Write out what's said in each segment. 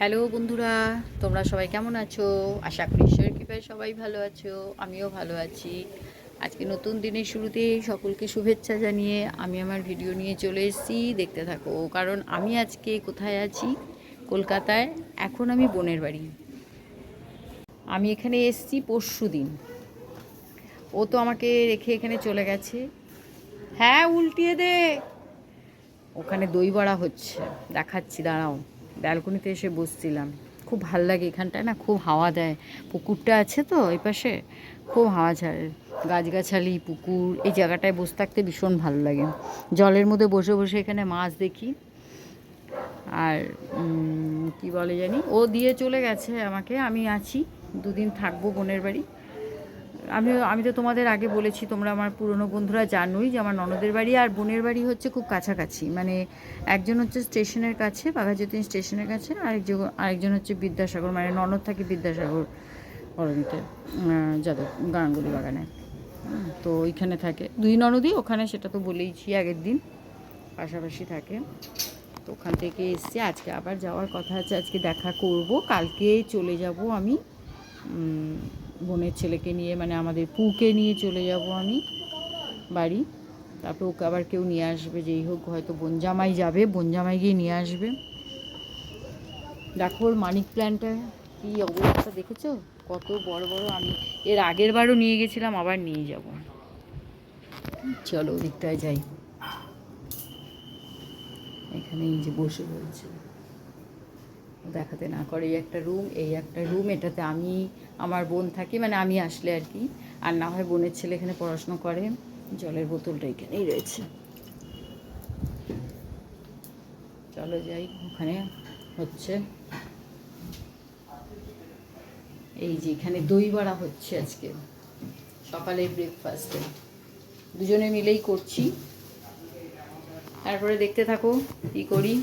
Hello বন্ধুরা, তোমরা সবাই কেমন আছো? আশা করি ঈশ্বরের কৃপায় সবাই ভালো আছো, আমিও ভালো আছি। আজকে নতুন দিনের শুরুতে সকলকে শুভেচ্ছা জানিয়ে আমি আমার ভিডিও নিয়ে চলে এসেছি, দেখতে থাকো। কারণ আমি আজকে কোথায় আছি? কলকাতায়, এখন আমি বোনের বাড়ি। আমি এখানে এসেছি পরশু দিন। ও তো আমাকে রেখে এখানে চলে গেছে। হ্যাঁ উল্টিয়ে দে। ওখানে দই বড়া হচ্ছে। দেখাচ্ছি, দাঁড়াও। ব্যালকনিতে এসে বসছিলাম। খুব ভালো লাগে এখানটায় না, খুব হাওয়া দেয়। পুকুরটা আছে তো এই পাশে, খুব হাওয়া ছাড়ে গাছগাছালি, পুকুর, এই জায়গাটায় বসে থাকতে ভীষণ ভালো লাগে। জলের মধ্যে বসে বসে এখানে মাছ দেখি। আর কি বলে জানি? ও দিয়ে চলে গেছে আমাকে, আমি আছি, দুদিন থাকব বোনের বাড়ি। আমি আমি তো তোমাদের আগে বলেছি, তোমরা আমার পুরনো বন্ধুরা জানোই যে আমার ননদের বাড়ি আর বোনের বাড়ি হচ্ছে খুব কাছাকাছি। মানে একজন হচ্ছে স্টেশনের কাছে বাঘাযতীন স্টেশনের কাছে আরেকজন আরেকজন হচ্ছে বিদ্যাসাগর মানে ননদ থাকে বিদ্যাসাগর কলোনিতে যাদব গাঙ্গুলি বাগানে। তো ওইখানে থাকে। দুই ননদই, ওখানে সেটা তো বলেইছি আগের দিন, পাশাপাশি থাকে। তো ওখান থেকে এসছি, আজকে আবার যাওয়ার কথা আছে, আজকে দেখা করব, কালকে চলে যাব আমি। বোনের ছেলেকে নিয়ে মানে আমাদের পুকে নিয়ে চলে যাব আমি বাড়ি। তারপর ওকে আবার কেউ নিয়ে আসবে, যেই হোক, হয়তো বনজামাই যাবে, বনজামাই গিয়ে নিয়ে আসবে। দেখো মানিক প্ল্যান্টটা কী অবস্থা দেখেছ? কত বড় বড় আমি এর আগের বারও নিয়ে গেছিলাম, আবার নিয়ে যাব। চলো ওদিকটায় যাই। এখানে এই যে বসে রয়েছে। দেখাতে না করে এই একটা রুম এই একটা রুম এটাতে আমি, আমার বোন থাকি মানে আমি আসলে আর কি। আর না হয় বোনের ছেলে এখানে পড়াশুনো করে, জলের বোতলটা এখানেই রয়েছে। চলো যাই, ওখানে হচ্ছে। এই যে এখানে দই বড়া হচ্ছে আজকে, সকালে ব্রেকফাস্টে দুজনে মিলেই করছি। তারপরে দেখতে থাকো, কী করি।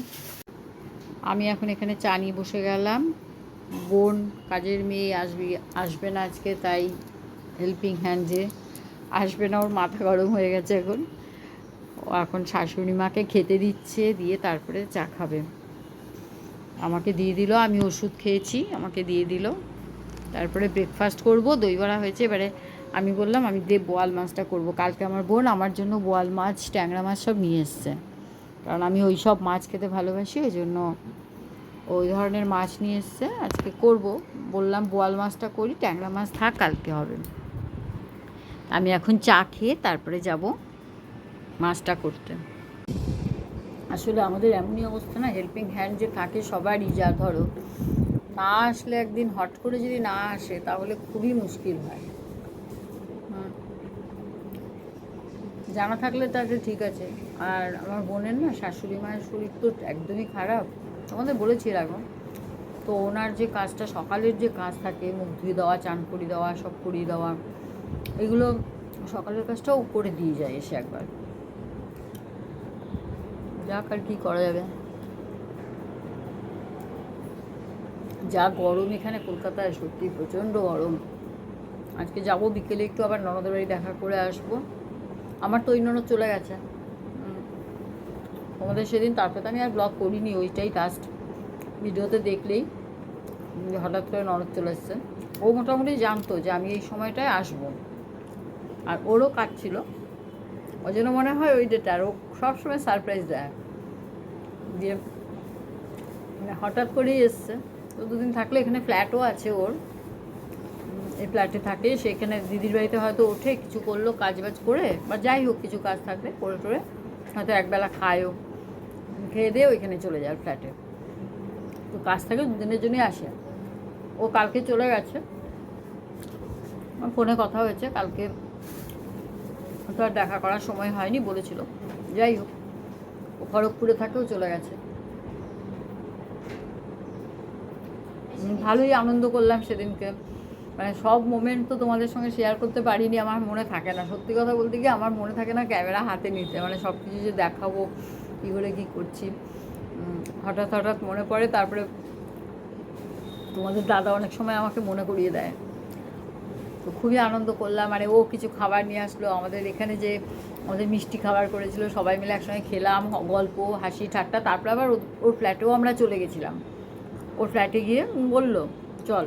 আমি এখন এখানে চা নিয়ে বসে গেলাম। বোন কাজের মেয়ে আসবে আসবে না আজকে, তাই হেল্পিং হ্যান্ড যে আসবে না, ওর মাথা গরম হয়ে গেছে এখন। ও এখন শাশুড়ি মাকে খেতে দিচ্ছে, দিয়ে তারপরে চা খাবে। আমাকে দিয়ে দিল, আমি ওষুধ খেয়েছি, আমাকে দিয়ে দিল। তারপরে ব্রেকফাস্ট করব, দই বড়া হয়েছে। এবারে আমি বললাম, আমি দিয়ে বোয়াল মাছটা করব। কালকে আমার বোন আমার জন্য বোয়াল মাছ, ট্যাংরা মাছ সব নিয়ে এসছে। কারণ আমি ওই সব মাছ খেতে ভালোবাসি, ওই জন্য ওই ধরনের মাছ নিয়ে এসছে। আজকে করব। বললাম বোয়াল মাছটা করি, ট্যাংরা মাছ থাক, কালকে হবে। আমি এখন চা খেয়ে তারপরে যাব মাছটা করতে। আসলে আমাদের এমনই অবস্থা না হেল্পিং হ্যান্ড যে থাকে সবারই, যা ধরো। না আসলে একদিন হট করে যদি না আসে, তাহলে খুবই মুশকিল হয়। জানা থাকলে তাহলে ঠিক আছে। আর আমার বোনের না শাশুড়ি মায়ের শরীর তো একদমই খারাপ। তোমাদের বলেছি এর আগে তো ওনার যে কাজটা, সকালের যে কাজ থাকে, মুখ ধুয়ে দেওয়া, চান করিয়ে দেওয়া, সব করিয়ে দেওয়া, এগুলো সকালের কাজটাও করে দিয়ে যায় এসে একবার। যাক আর কি করা যাবে। যা গরম এখানে কলকাতায় সত্যি প্রচণ্ড গরম। আজকে যাব বিকেলে, একটু আবার ননদের বাড়ি দেখা করে আসব। আমার তো ননদ চলে গেছে। তোমাদের সেদিন তারপরে তো আমি আর ব্লগ করিনি, ওইটাই লাস্ট ভিডিওতে দেখলেই হঠাৎ করে ননদ চলে এসছে। ও মোটামুটি জানতো যে আমি এই সময়টায় আসব। আর ওরও কাজ ছিল। ওই মনে হয় ওই ডেটার ও সবসময় সারপ্রাইজ দেয়। দিয়ে মানে হঠাৎ করেই এসছে। তো দুদিন থাকলে এখানে ফ্ল্যাটও আছে ওর। ফ্ল্যাটে থাকে সেখানে দিদির বাড়িতে হয়তো ওঠে কিছু করল কাজ বাজ করে বা যাই হোক কিছু কাজ থাকলে করে টোরে হয়তো একবেলা খায়ও খেয়ে দিয়ে ওইখানে চলে যায় ফ্ল্যাটে তো কাজ থাকে দুদিনের জন্যই আসে। ও কালকে চলে গেছে। আমার ফোনে কথা হয়েছে কালকে তো আর দেখা করার সময় হয়নি বলেছিল। যাই হোক ও খড়গপুরে থাকেও চলে গেছে। ভালোই আনন্দ করলাম সেদিনকে। মানে সব মোমেন্ট তো তোমাদের সঙ্গে শেয়ার করতে পারিনি, আমার মনে থাকে না। সত্যি কথা বলতে গিয়ে আমার মনে থাকে না ক্যামেরা হাতে নিতে। মানে সব কিছু যে দেখাবো, কী করে কী করছি। হঠাৎ হঠাৎ মনে পড়ে, তারপরে তোমাদের দাদা অনেক সময় আমাকে মনে করিয়ে দেয়। তো খুবই আনন্দ করলাম। মানে ও কিছু খাবার নিয়ে আসলো। আমাদের এখানে যে আমাদের মিষ্টি খাবার করেছিল, সবাই মিলে একসঙ্গে খেলাম, গল্প, হাসি, ঠাট্টা। তারপরে আবার ওর ফ্ল্যাটেও আমরা চলে গেছিলাম। ওর ফ্ল্যাটে গিয়ে বলল, চল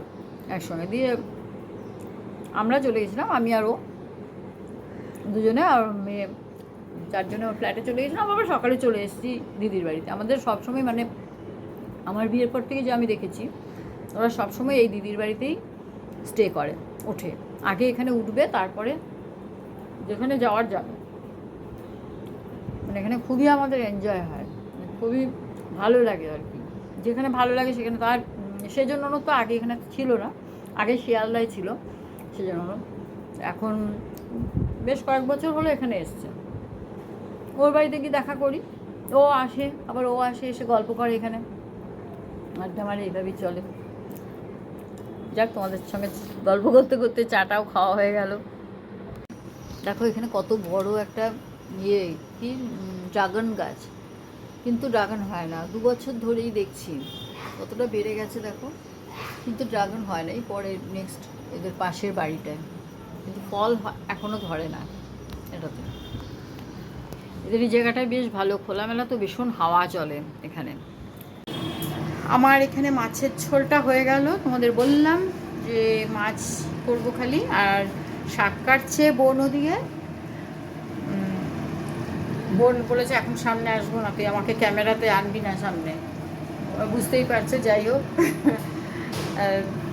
একসঙ্গে দিয়ে আমরা চলে গেছিলাম, আমি আর ও। দুজনে আর মেয়ে, চারজনে ওর ফ্ল্যাটে চলে গেছিলাম, আবার সকালে চলে এসেছি দিদির বাড়িতে। আমাদের সবসময় মানে আমার বিয়ের পর থেকে যে আমি দেখেছি, ওরা সবসময় এই দিদির বাড়িতেই স্টে করে, ওঠে। আগে এখানে উঠবে, তারপরে যেখানে যাওয়ার যাবে। মানে এখানে খুবই আমাদের এনজয় হয় মানে খুবই ভালো লাগে আর কি। যেখানে ভালো লাগে সেখানে তার সেজন্য তো আগে এখানে ছিল না, আগে শিয়ালদায় ছিল। সেজন্য এখন বেশ কয়েক বছর হলো এখানে এসছে। ওর বাড়িতে গিয়ে দেখা করি। ও আসে, আবার ও আসে, এসে গল্প করে এখানে। আড্ডা মারে এইভাবেই চলে। যাক, তোমাদের সঙ্গে গল্প করতে করতে চাটাও খাওয়া হয়ে গেল। দেখো, এখানে কত বড় একটা ইয়ে কি? ড্রাগন গাছ। কিন্তু ড্রাগন হয় না। দু বছর ধরেই দেখছি। কতটা বেড়ে গেছে, দেখো। কিন্তু ড্রাগন হয় না। এই পরে, নেক্সট এদের পাশের বাড়িটায় কিন্তু ফল হয়- এখনও ধরে না এটাতে। এদের এই জায়গাটায় বেশ ভালো। খোলামেলা তো ভীষণ হাওয়া চলে এখানে। আমার এখানে মাছের ঝোলটা হয়ে গেল। তোমাদের বললাম যে মাছ করব খালি আর শাক কাটছে বোন ওদিকে। বোন বলেছে, এখন সামনে আসব না, তুই আমাকে ক্যামেরাতে আনবি না সামনে। বুঝতেই পারছে, যাই হোক।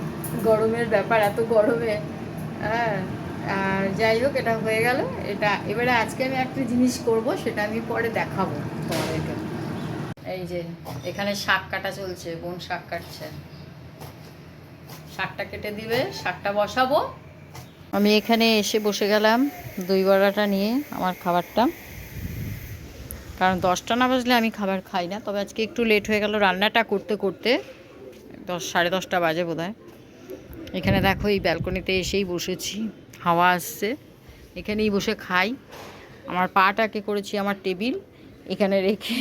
গরমের ব্যাপার, এত গরমে। হ্যাঁ আর যাই হোক, এটা হয়ে গেল। এটা, এবারে আজকে আমি একটা জিনিস করব, সেটা আমি পরে দেখাবো এই যে, এখানে শাক কাটা চলছে বোন শাক কাটছে? শাকটা কেটে দিবে, শাকটা বসাবো। আমি এখানে এসে বসে গেলাম দই বড়াটা নিয়ে, আমার খাবারটা। কারণ দশটা না বাজলে আমি খাবার খাই না, তবে আজকে একটু লেট হয়ে গেল রান্নাটা করতে করতে, দশ, সাড়ে দশটা বাজে বোধ এখানে দেখো এই ব্যালকনিতে এসেই বসেছি, হাওয়া আসছে। এখানেই বসে খাই। আমার পাটাকে করেছি আমার টেবিল, এখানে রেখে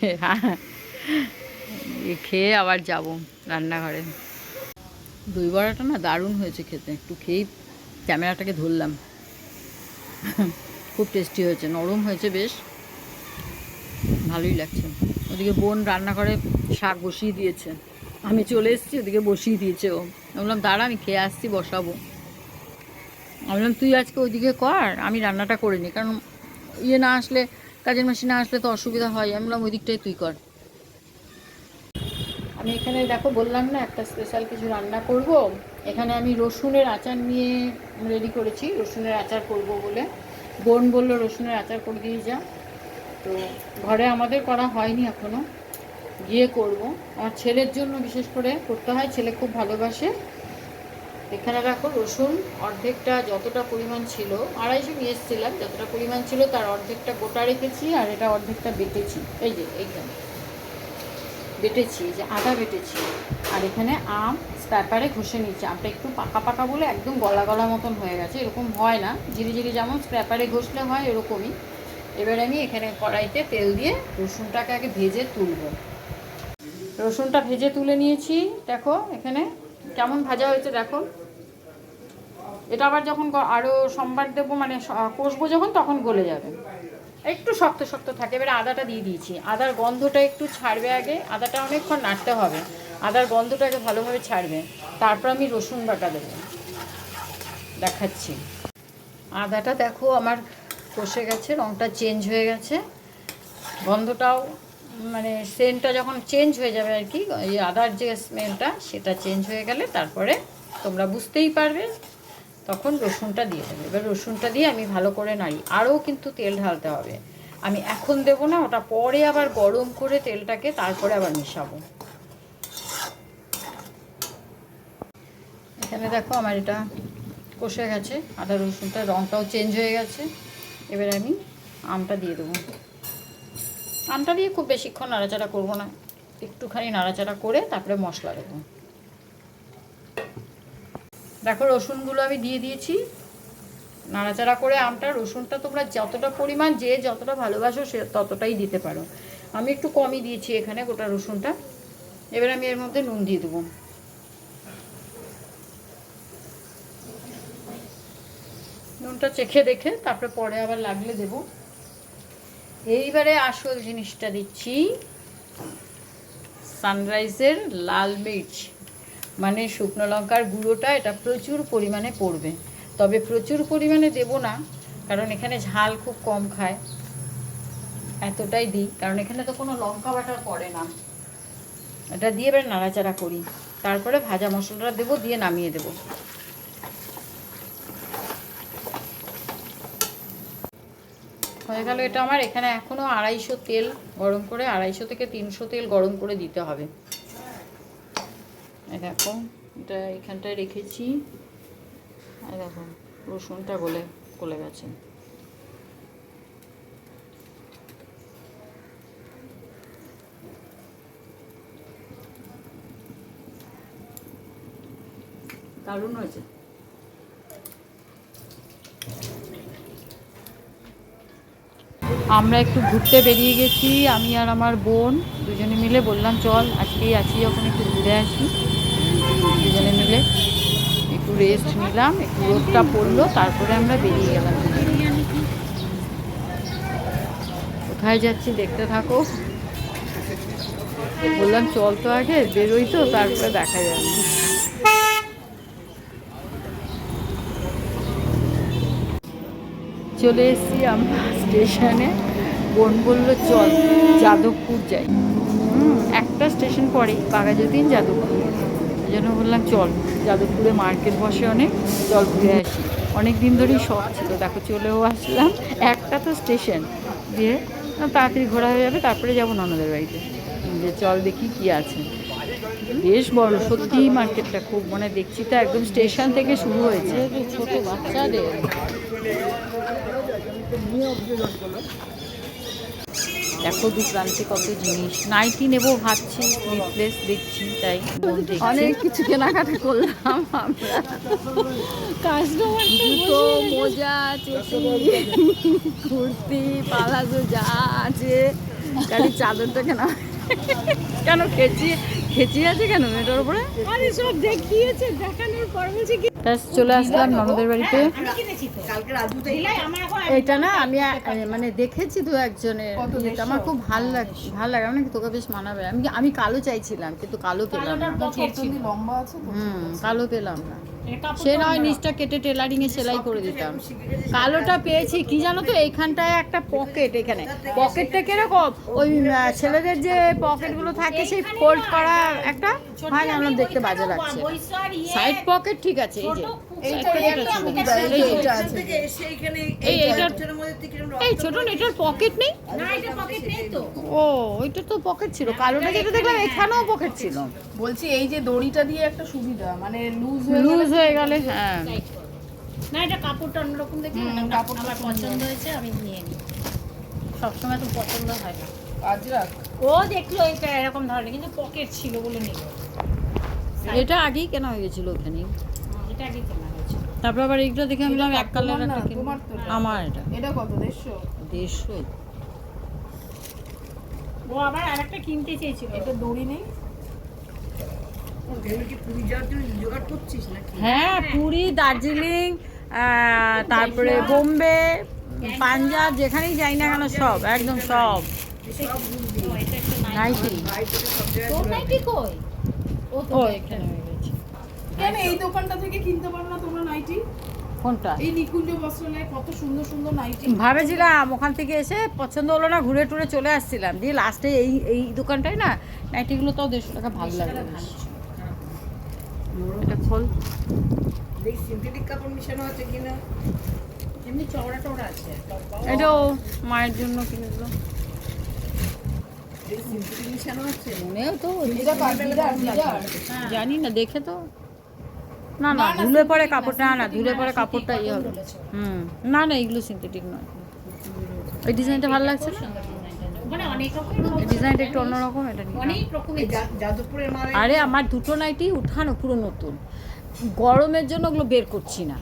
খেয়ে আবার যাব রান্নাঘরে। দই বড়াটা না দারুণ হয়েছে খেতে, একটু খেয়েই ক্যামেরাটাকে ধরলাম। খুব টেস্টি হয়েছে, নরম হয়েছে বেশ, ভালোই লাগছে। ওদিকে বোন রান্নাঘরে শাক বসিয়ে দিয়েছে। আমি চলে এসেছি, ওদিকে বসিয়ে দিয়েছে ও। আমি বললাম, দাঁড়া, আমি খেয়ে আসছি, বসাবো। আমি বললাম, তুই আজকে ওইদিকে কর, আমি রান্নাটা করে নিই। কারণ ইয়ে না আসলে, কাজের মাসি না আসলে তো অসুবিধা হয়। আমি বললাম ওই দিকটাই তুই কর। আমি এখানে দেখো, বললাম না, একটা স্পেশাল কিছু রান্না করব। এখানে আমি রসুনের আচার নিয়ে রেডি করেছি, রসুনের আচার করব বলে। বোন বলল, রসুনের আচার করে দিয়ে যা। তো ঘরে আমাদের করা হয়নি এখনও। গিয়ে করব। আমার ছেলের জন্য বিশেষ করে করতে হয়, ছেলে খুব ভালোবাসে। এখানে দেখো রসুন অর্ধেকটা যতটা পরিমাণ ছিল, আড়াইশো নিয়ে এসেছিলাম, যতটা পরিমাণ ছিল তার অর্ধেকটা গোটা রেখেছি আর এটা অর্ধেকটা বেটেছি। এই যে এইখানে বেটেছি যে আদা বেটেছি। আর এখানে আম স্প্যাপারে ঘষে নিচ্ছি আমটা একটু পাকা পাকা বলে একদম গলা গলা মতন হয়ে গেছে, এরকম হয় না। জিরি জিরি যেমন স্প্যাপারে ঘষলে হয় এরকমই। এবার আমি এখানে কড়াইতে তেল দিয়ে রসুনটাকে আগে ভেজে তুলব। রসুনটা ভেজে তুলে নিয়েছি। দেখো, এখানে কেমন ভাজা হয়েছে দেখো। এটা আবার যখন গ- আরও সোমবার দেবো মানে কষবো যখন, তখন গলে যাবে। একটু শক্ত শক্ত থাকে। এবারে আদাটা দিয়ে দিয়েছি। আদার গন্ধটা একটু ছাড়বে আগে। আদাটা অনেকক্ষণ নাড়তে হবে। আদার গন্ধটা আগে ভালোভাবে ছাড়বে। তারপর আমি রসুন বাটা দেবো। দেখাচ্ছি। আদাটা দেখো, আমার কষে গেছে রঙটা চেঞ্জ হয়ে গেছে। গন্ধটাও মানে সেন্টটা যখন চেঞ্জ হয়ে যাবে আর কি, এই আদার যে স্মেলটা সেটা চেঞ্জ হয়ে গেলে তারপরে তোমরা বুঝতেই পারবে, তখন রসুনটা দিয়ে দেবে। এবার রসুনটা দিয়ে আমি ভালো করে নাড়ি। আরও কিন্তু তেল ঢালতে হবে। আমি এখন দেবো না, ওটা পরে আবার গরম করে তেলটাকে তারপরে আবার মেশাবো। এখানে দেখো আমার এটা কষে গেছে। আদা রসুনটা রঙটাও চেঞ্জ হয়ে গেছে। এবার আমি আমটা দিয়ে দেবো। আমটা দিয়ে খুব বেশিক্ষণ নাড়াচাড়া করব না। একটুখানি নাড়াচাড়া করে তারপরে মশলা দেবো। দেখো, রসুনগুলো আমি দিয়ে দিয়েছি। নাড়াচাড়া করে আমটা, রসুনটা তোমরা যতটা পরিমাণ যে যতটা ভালোবাসো সে ততটাই দিতে পারো। আমি একটু কমই দিয়েছি এখানে গোটা রসুনটা। এবার আমি এর মধ্যে নুন দিয়ে দেবো। নুনটা চেখে দেখে তারপরে পরে আবার লাগলে দেবো। এইবারে আসল জিনিসটা দিচ্ছি সানরাইজের লাল মির্চ। মানে শুকনো লঙ্কার গুঁড়োটা, এটা প্রচুর পরিমাণে পড়বে। তবে প্রচুর পরিমাণে দেব না, কারণ এখানে ঝাল খুব কম খায়। এতটাই দিই, কারণ এখানে তো কোনো লঙ্কা বাটা পড়ে না। এটা দিয়ে এবার নাড়াচাড়া করি। তারপরে ভাজা মশলাটা দেবো, দিয়ে নামিয়ে দেবো। হয়ে গেল। এটা আমার এখানে এখনও আড়াইশো তেল গরম করে, আড়াইশো থেকে তিনশো তেল গরম করে দিতে হবে। দেখো, এটা এখানটায় রেখেছি। দেখো, রসুনটা গলে গলে গেছে। দারুণ হয়েছে। আমরা একটু ঘুরতে বেরিয়ে গেছি, আমি আর আমার বোন দুজনে মিলে বললাম, চল, আজকেই আছি, যখন একটু ঘুরে আসি। দুজনে মিলে একটু রেস্ট নিলাম, একটু রোদটা পড়ল, তারপরে আমরা বেরিয়ে গেলাম। কোথায় যাচ্ছি দেখতে থাকো। বললাম, চল তো আগে, বেরোই তো, তারপরে দেখা যাবে। চলে এসেছি আমরা স্টেশনে। বোন বলল, চল, যাদবপুর যাই। একটা স্টেশন পরেই বাঘাযতীন যাদবপুর। এই জন্য বললাম, চল। যাদবপুরে মার্কেট বসে অনেক, চল ঘুরে আসি। অনেক দিন ধরেই শখ ছিল, দেখো চলেও আসলাম। একটা তো স্টেশন, দিয়ে তাড়াতাড়ি ঘোরা হয়ে যাবে, তারপরে যাব ননদের বাড়িতে। যে চল দেখি কি আছে। বেশ বড়, সত্যিই মার্কেটটা খুব মানে দেখছি তো একদম স্টেশন থেকে শুরু হয়েছে। ছোট বাচ্চাদের। দেখো দু প্রান্তে কত জিনিস। নাইটি নেব ভাবছি স্লিপলেস দেখছি তাই অনেক কিছু কেনাকাটা করলাম আমরা। জুতো মোজা চটি কুর্তি পালাজো যা আছে। খালি চাদরটা কেনা কেন খেচি খেচি আছে কেন এটার উপরে? আরে সব দেখিয়েছে দেখানোর পর বলছে কি ব্যাস চলে আসলাম ননদের বাড়িতে। এটা না আমি মানে দেখেছি তো একজনের। আমার খুব ভালো লাগে ভালো লাগে। মানে তোকে বেশ মানাবে। আমি আমি কালো চাইছিলাম কিন্তু কালো পেলাম না। হম কালো পেলাম না। সে নয় নিচটা কেটে টেলারিং এ সেলাই করে দিতাম। কালোটা পেয়েছি কি জানো তো? এইখানটায় একটা পকেট এখানে। পকেটটা কীরকম? ওই ছেলেদের যে পকেটগুলো থাকে সেই ফোল্ড করা একটা? হয় জানলাম দেখতে বাজে লাগছে। ইয়ে সাইড পকেট ঠিক আছে এই যে। আছে। এই ছোট এটার পকেট নেই? না এটা পকেট নেই ও ওইটা তো পকেট ছিল। কালোটা যেটা দেখলাম এখানেও পকেট ছিল। বলছি এই যে দড়িটা দিয়ে একটা সুবিধা মানে লুজ হয়ে লুজ হয়ে গেলে হ্যাঁ। না এটা কাপড়টা অন্যরকম দেখে হুম, কাপড়টা আমার পছন্দ হয়েছে আমি নিয়ে নিই। সবসময় তো পছন্দ হয় না। ও দেখল এটা এরকম ধরনের কিন্তু পকেট ছিল বলে নিল এটা আগেই কেনা হয়ে গেছিল ওখানে এটা আগে কেনা হয়েছে। তারপর আবার এইগুলো দেখে আমি বললাম এক কালার একটা কিনবো। আমার এটা। এটা কত দেড়শো? দেড়শো। ও আবার আরেকটা কিনতে চেয়েছিল। এটা দড়ি নেই? হ্যাঁ পুরী দার্জিলিং তারপরে বোম্বে পাঞ্জাব যেখানেই যাই না কেন সব একদম সব। ও, নাইটি। কই? ও তো এখানে কেন এই দোকানটা থেকে কিনতে পারো না তোমরা নাইটি? কোনটা? এই নিকুঞ্জ বস্ত্রালয়ে কত সুন্দর সুন্দর নাইটি। ভাবেছিলাম ওখান থেকে এসে পছন্দ হলো না ঘুরে টুরে চলে আসছিলাম। দিয়ে লাস্টে এই এই দোকানটায় না নাইটিগুলো তো দেড়শো টাকা ভালো লাগে বেশ। এটা খোল। এমনি চওড়া চওড়া আছে। এটাও মায়ের জন্য কিনে দিল মনেও তো এটা জানি না দেখে তো। না না ধুলে পরে কাপড়টা না না ধুলে পরে কাপড়টা ইয়ে হবে। হুম। না না এগুলো সিনথেটিক নয়। এই ডিজাইনটা ভালো লাগছে না? এই ডিজাইনটা একটু অন্যরকম এটা আরে আমার দুটো নাইটি উঠানো পুরো নতুন। গরমের জন্য ওগুলো বের করছি না।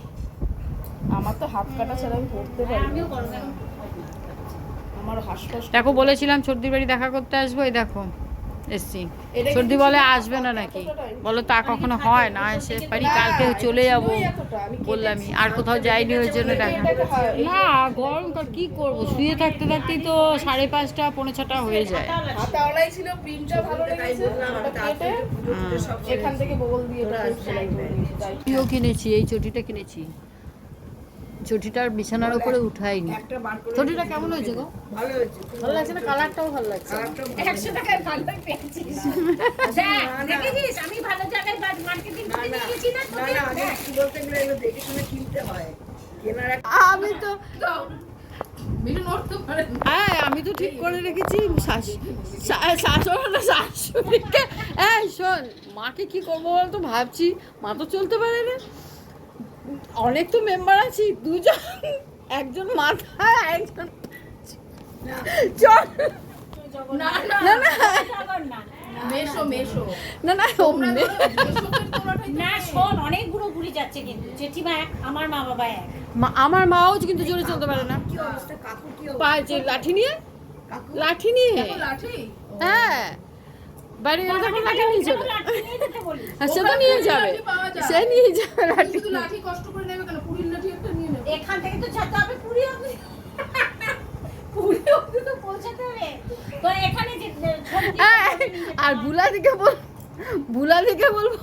আমার তো হাত কাটা ছাড়া আমি পড়তে পারি দেখো বলেছিলাম সর্দির বাড়ি দেখা করতে আসব এই দেখো। এসছি। সর্দি বলে আসবে না নাকি? বলো তা কখনো হয় না এসে পারি কালকে চলে যাব বললামই আর কোথাও যাইনি ওই জন্য দেখা না গরমকাল কি করব? শুয়ে থাকতে থাকতেই তো সাড়ে পাঁচটা পৌনে ছটা হয়ে যায়। কিনেছি এই চটিটা কিনেছি। চটিটার বিছানার উপরে উঠাইনি চটিটা কেমন হয়েছে গো? ভালো হয়েছে। ভালো লাগছে না? কালারটাও ভালো লাগছে। একশো টাকায় ভালো পেয়েছিস। দেখ, দেখেছিস আমি ভালো জায়গায় মার্কেটিং না করে না। নিয়ে না না না কি বলতে গেলে এগুলো দেখে শুনে কিনতে হয়। কেনার আমি তো না। হ্যাঁ আমি তো ঠিক করে রেখেছি শাশুড়ি শাশুড়িকে। হ্যাঁ শোন মাকে কি করব বলতো? ভাবছি মা তো চলতে পারে না। অনেক তো মেম্বার আছি দুজন একজন মাথা একজন চল না না। মেশো মেশো। শোন অনেক ঘুরে যাচ্ছে কিন্তু। জেঠিমা এক আমার মা বাবা এক। মা- আমার মাও কিন্তু জোরে চলতে পারে না। কি অবস্থা? কাকু কি অবস্থা? লাঠি নিয়ে? লাঠি নিয়ে? লাঠি? হ্যাঁ। বাইরে গেলে তখন লাঠি নিয়ে বলি হ্যাঁ সে তো নিয়ে যাবে। সে নিয়ে যাবে লাঠি লাঠি কষ্ট করে নেবে কেন? পুরীর লাঠি একটা নিয়ে নেবে। এখান থেকে তো যেতে হবে পুরী অবধি। পুরী অবধি তো পৌঁছাতে হবে। তো এখানে যে ছবি হ্যাঁ, আর বুলাদিকে বল বুলাদিকে বলব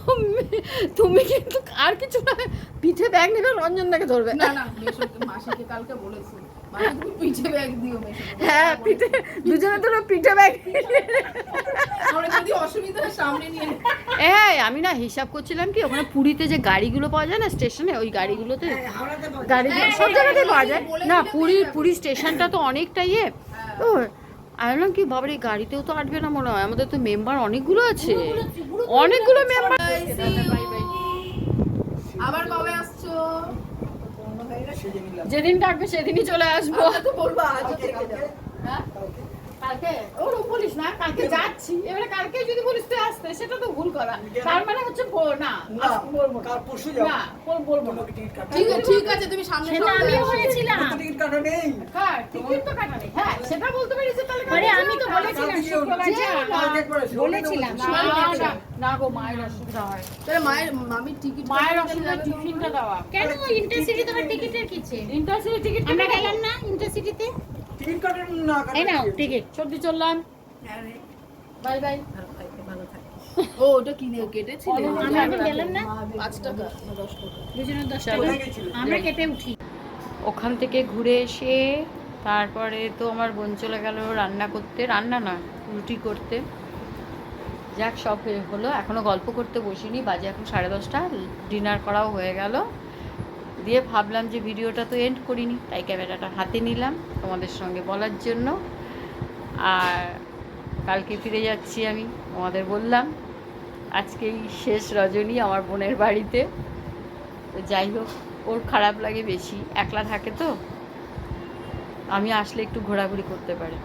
তুমি কিন্তু আর কিছু না পিঠে ব্যাগ নেবে রঞ্জনদাকে ধরবে। না না মাসিকে কালকে বলেছি। পিঠে ব্যাগ দিও হ্যাঁ পিঠে দুজনে তো পিঠে ব্যাগ। হয়। হ্যাঁ আমি না হিসাব করছিলাম কি ওখানে পুরীতে যে গাড়িগুলো পাওয়া যায় না স্টেশনে ওই গাড়িগুলোতে হ্যাঁ, যায়। হ্যাঁ, সব হ্যাঁ, হ্যাঁ, পাওয়া যায়। না দিলে পুরী পুরী স্টেশনটা তো অনেকটা ইয়ে। হ্যাঁ। তো আমি বললাম কি বাবার এই গাড়িতেও তো আটবে না মনে হয়। আমাদের তো মেম্বার অনেকগুলো আছে। অনেকগুলো মেম্বার আবার কবে আসছো। যেদিন ডাকবে সেদিনই চলে আসব বলব আজ কালকে, কালকে। হ্যাঁ? কালকে ওরকম বলিস না কালকে যাচ্ছি। এবারে কালকে যদি বলিস তুই আসতে সেটা তো ভুল করা। তার মানে হচ্ছে না না, বলব কাল পরশু যাব। না বলব ঠিক আছে ঠিক আছে তুমি সামনে সেটা আমার তো টিকিট কাটা নেই। হ্যাঁ টিকিট তো কাটা নেই। হ্যাঁ সেটা বলতে পারিস তাহলে আরে আমি তো বলেছিলাম বলেছিলাম। না, না, না গো মায়ের অসুবিধা হয়। তাহলে মায়ের মামির টিকিট মায়ের অসুবিধা টিফিনটা দেওয়া। কেন? ইন্টারসিটি তোমার টিকিটের কিছে ইন্টারসিটি টিকিট আমরা গেলাম না ইন্টারসিটিতে এই নাও টিকিট সর্দি চললাম। Bye bye. ও ওটা কিনে কেটেছিলে এখন গেলাম না? পাঁচ টাকা না দশ টাকা। দুজনের দশ টাকা। আমরা কেটে উঠি। ওখান থেকে ঘুরে এসে তারপরে তো আমার বোন চলে গেল রান্না করতে। রান্না না রুটি করতে। যাক সব হয়ে হলো। এখনও গল্প করতে বসিনি। বাজে এখন সাড়ে দশটা। ডিনার করাও হয়ে গেল। দিয়ে ভাবলাম যে ভিডিওটা তো এন্ড করিনি, তাই ক্যামেরাটা হাতে নিলাম তোমাদের সঙ্গে বলার জন্য। আর কালকে ফিরে যাচ্ছি আমি, তোমাদের বললাম। আজকেই শেষ রজনী আমার বোনের বাড়িতে। তো যাই হোক, ওর খারাপ লাগে বেশি, একলা থাকে তো। আমি আসলে একটু ঘোরাঘুরি করতে পারে,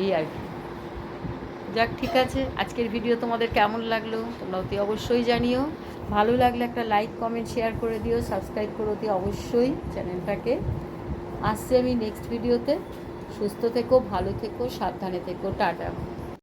এই আর কি। যাক, ঠিক আছে, আজকের ভিডিও তোমাদের কেমন লাগল তোমরা অতি অবশ্যই জানিও। ভালো লাগলে একটা লাইক কমেন্ট শেয়ার করে দিও সাবস্ক্রাইব করে দিও অবশ্যই চ্যানেলটাকে। আসছি আমি নেক্সট ভিডিওতে সুস্থ থেকো, ভালো থেকো, সাবধানে থেকো, টাটা।